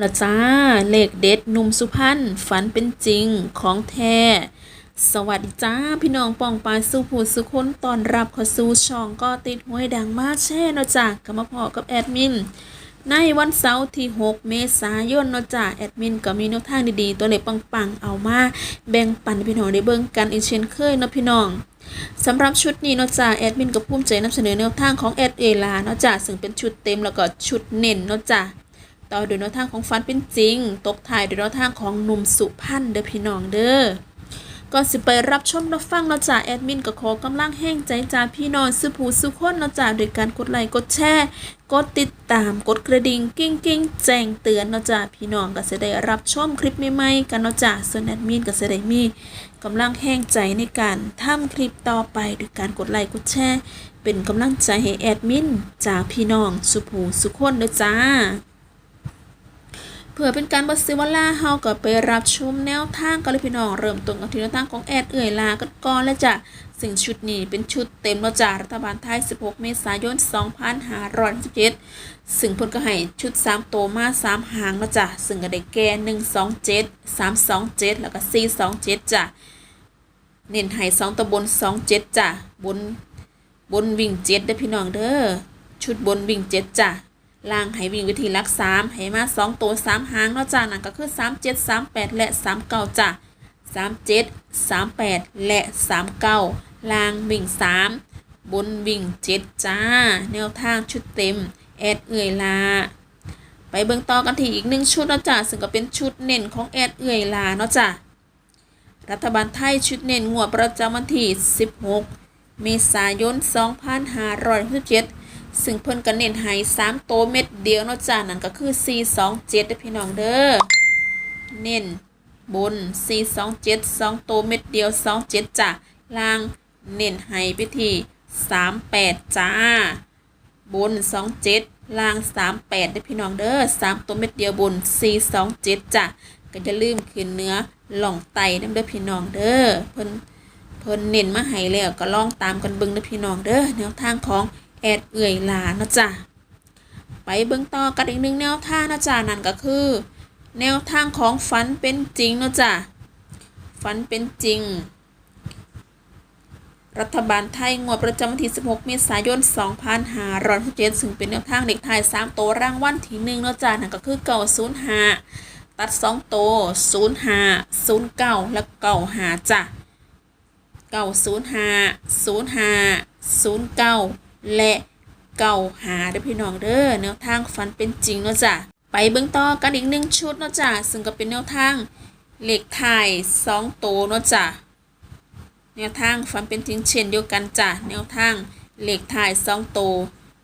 ละจ้า เลขเด็ดหนุ่มสุพรรณฝันเป็นจริงของแท้ สวัสดีจ้า พี่น้องปองปายสุผูสุคนตอนรับข้าสู่ช่องก็ติดหวยดังมากแช่นะจ้ากลับมาพอกับแอดมิน ในวันเสาร์ที่ 6 เมษายนนะจ้าแอดมินก็มีแนวทางดีๆ ตัวเลขปังๆ เอามาแบ่งปันพี่น้องได้เบิ่งกันอีกเช่นเคยนะพี่น้องสำหรับชุดนี้เนาะจ้าแอดมินก็ภูมิใจนำเสนอแนวทางของแอดเอลาเนาะจ้าซึ่งเป็นชุดเต็มแล้วก็ชุดเน้นเนาะจ้า ต่อโดยแนวทางของฟันเป็นจริง ตกท้ายโดยแนวทางของหนุ่มสุพรรณเด้อพี่น้องเด้อก่อนสิไปรับชมรับฟังเนาจ้าแอดมินก็ขอกำลังแห้งใจจ้าพี่น้องสุผูสุคนเนาะจ้าโดยการกดไลค์กดแชร์กดติดตามกดกระดิ่งกิ้งกิ้งแจ้งเตือนเนาจ้าพี่น้องก็จะได้รับชมคลิปใหม่ๆกันเนาจ้าส่วนแอดมินก็จะได้มีกำลังแห้งใจในการทำคลิปต่อไปด้วยการกดไลค์กดแชร์เป็นกำลังใจให้แอดมินจากพี่น้องสุภูสุขคนเด้อจ้า เพื่อเป็นการบดซิวลาเฮาก็ไปรับชมแนวทางกันเลยพี่น้องเริ่มต้นกันที่แนวทางของแอดเอื่อยลากันก่อนแล้วจ้ะซึ่งชุดนี้เป็นชุดเต็มแล้วจ้ะรัฐบาลไทย 16 เมษายน 2567ซึ่งเพิ่นก็ให้ชุด3โตวมา 3 หางแล้วจ้ะซึ่งก็ได้แก่ 127 327 แล้วก็ 427 จ้ะเน้นให้2ตะบน 27 จ้ะบนบนวิ่งเจ็ดเด้อพี่น้องเด้อชุดบนวิ่งเจ็ดจ้ะ ล่างให้วิ่งวิธีลักสามให้มาสองตัวสามหางเนาะจ้ะนั่นก็คือสามเจ็ดสามแปดและสามเก้าจ้ะสามเจ็ดสามแปดและสามเก้าล่างวิ่งสามบนวิ่งเจ็ดจ้า แนวทางชุดเต็มแอดเอื่อยลาไปเบิ่งต่อกันที่อีกหนึ่งชุดเนาะจ้ะซึ่งก็เป็นชุดเน้นของแอดเอื่อยลาเนาะจ้ะรัฐบาลไทยชุดเน้นงวดประจำวันที่ 16 เมษายน 2567 ซึ่งเพิ่นก็เน้นให้3โตวเม็ดเดียวเนาะจ้านั่นก็คือ427เด้อพี่น้องเด้อเน้นบน 427 2 โตวเม็ดเดียว 27จ้ะล่างเน้นให้ไปที่38จ้า บน 27ล่าง 38เด้พี่น้องเด้อ3ตัวเม็ดเดียวบน 427จ้ะก็จะลืมขึ้นเนื้อหล่องไตน้ำเด้อพี่น้องเด้อเพิ่นเพิ่นเน้นมาให้แล้วก็ลองตามกันเบิ่งนะพี่น้องเด้อแนวทางของ แอดเอื่อยลานะจ๊ะไปเบิ่งต่อกันอีกหนึ่งแนวทางนะจ๊ะนั่นก็คือ แนวทางของฝันเป็นจริงนะจ๊ะฝันเป็นจริง รัฐบาลไทยงวดประจำวันที่ 16 เมษายน 2567ซึ่งเป็นแนวทางเด็กไทย 3 ตัวรางวัลที่1เนาะจ้ะนั่นก็คือเก่า05 ตัด 2 ตัว 05 09 และ95จ้ะเก้าศูนย์หาศูนย์ห้าศูนย์เก้า และเก่าหาเด้อพี่น้องเด้อแนวทางฟันเป็นจริงเนาะจ้ะไปเบื้องต่อกันอีกหนึ่งชุดเนาะจ้ะซึ่งก็เป็นแนวทางเหล็กไทยสองโตเนาะจ้ะแนวทางฟันเป็นจริงเช่นเดียวกันจ้ะแนวทางเหล็กไทยสองโต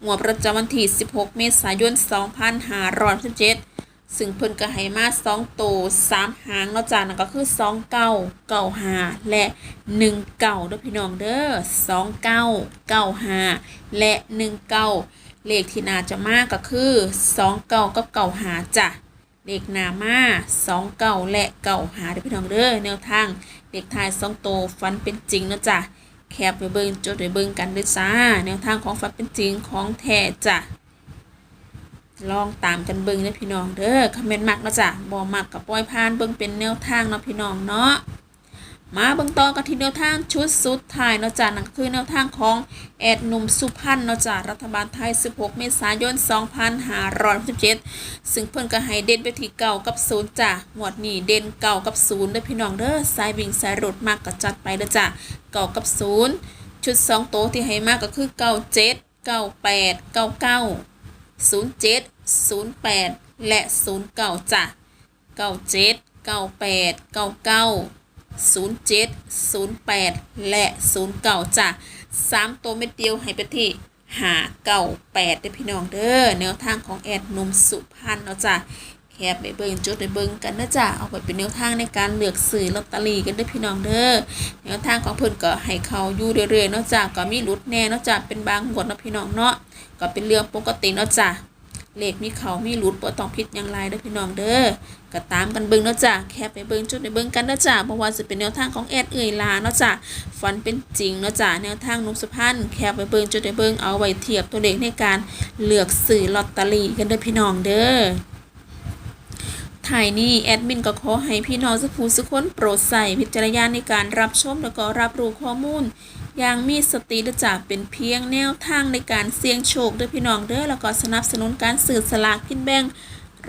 หัวประจำวันที่16 เมษายน 2567 ซึ่งเพิ่นก็ให้มา2โตว3หางเนาะจ้ะนั่นก็คือ2 9 9 5และ1 9เด้อพี่น้องเด้อ2 9 9 5และ1 9เลขที่น่าจะมากก็คือ2 9กับ9 5จ้ะเลขหนามา2 9และ9 5เด้อพี่น้องเด้อแนวทางเลขทาย2โตฟันเป็นจริงเนาะจ้ะแคปไปเบิ่งจดไปเบิ่งกันเด้วยจ้าแนวทางของฟันเป็นจริงของแท้จ้ะ ลองตามกันเบิ่งเด้พี่น้องเด้อคอมเมนต์มักนะจ้ะบ่มักกับปล่อยผ่านเบิ่งเป็นแนวทางเนาะพี่น้องเนาะมาเบิ่งต่อกันที่แนวทางชุดสุดท้ายเนาะจ้ะนั่นคือแนวทางของแอดหนุ่มสุพรรณเนาะจ้ะรัฐบาลไทย 16 เมษายน 2567ซึ่งเพิ่นก็ให้เด่นไปที่เก่ากับศูนย์จ้ะงวดนี้เด่นเก่ากับศูนย์เด้อพี่น้องเด้อสายวิ่งสายรถมากก็จัดไปเด้อจ้ะเก่ากับศูนย์ชุดสองโตที่ให้มากก็คือเก้าเจ็ดเก้าแปดเก้าเก้า 07 08 และ 09จ้ะ97 98 99 07 08 และ 09จ้ะ3ตัวเม็ดเดียวให้ไปที่หาเก้าแปดเด้พี่น้องเด้อแนวทางของแอดนมสุพรรณเนาะจ้ะแคบไปเบิ่งจุดไปเบิ่งกันนะจ้ะเอาไปเป็นแนวทางในการเลือกซื้อลอตเตอรี่กันด้อพี่น้องเด้อแนวทางของเพิ่นก็ให้เขาอยู่เรื่อยๆเนาะจ้ะก็มีหลุดแน่เนาะจ้ะเป็นบางงวดเนาะพี่น้องเนาะ ก็เป็นเรื่องปกติเนาะจ้ะเลขมีเขามีหลุดบ่ต้องผิดอย่างไรเด้อพี่น้องเด้อก็ตามกันเบิ่งเนาะจ้ะแคปไปเบิ่งจุดไปเบิ่งกันเนาะจ้ะเพราะว่าสิเป็นแนวทางของแอดเอ่ยลาเนาะจ้ะฝันเป็นจริงเนาะจ้ะแนวทางนุ่มสพันธ์แคปไปเบิ่งจุดไปเบิ่งเอาไว้เทียบตัวเลขในการเลือกซื้อลอตเตอรี่กันเด้อพี่น้องเด้อถ่ายนี้แอดมินก็ขอให้พี่น้องสุภูสุคนโปรดใส่พิจารณญาณในการรับชมแล้วก็รับรู้ข้อมูล อย่างมีสติและจะเป็นเพียงแนวทางในการเสี่ยงโชคเด้อพี่น้องเด้อแล้วก็สนับสนุนการสื่อสลากกินแบ่ง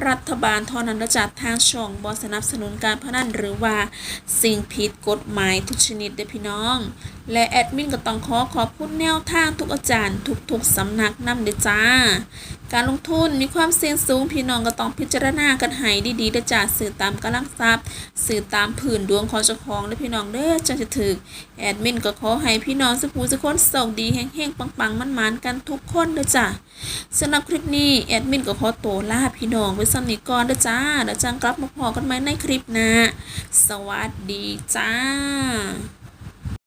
รัฐบาลเท่านั้นและจักทางช่องบอสนับสนุนการพนันหรือว่าสิ่งผิดกฎหมายทุกชนิดเด้พี่น้อง และแอดมินก็ต้องขอขอบคุณแนวทางทุกอาจารย์ทุกๆสำนักนำเด้จ้า การลงทุนมีความเสี่ยงสูงพี่น้องก็ต้องพิจารณากันให้ดีๆเด้จ้าสื่อตามกำลังทรัพย์ สื่อตามผืนดวงของเจ้าของเด้อพี่น้องเด้อจังจะถึกแอดมินก็ขอให้พี่น้องสุภูสุคนโชคดีแห้งๆปังๆมันๆกันทุกคนเด้อจ้าสำหรับคลิปนี้แอดมินก็ขอตัวลาพี่น้องไว้สำนี้ก่อนเด้อจ้าแล้วจังกลับมาพอกันใหม่ในคลิปหน้าสวัสดีจ้า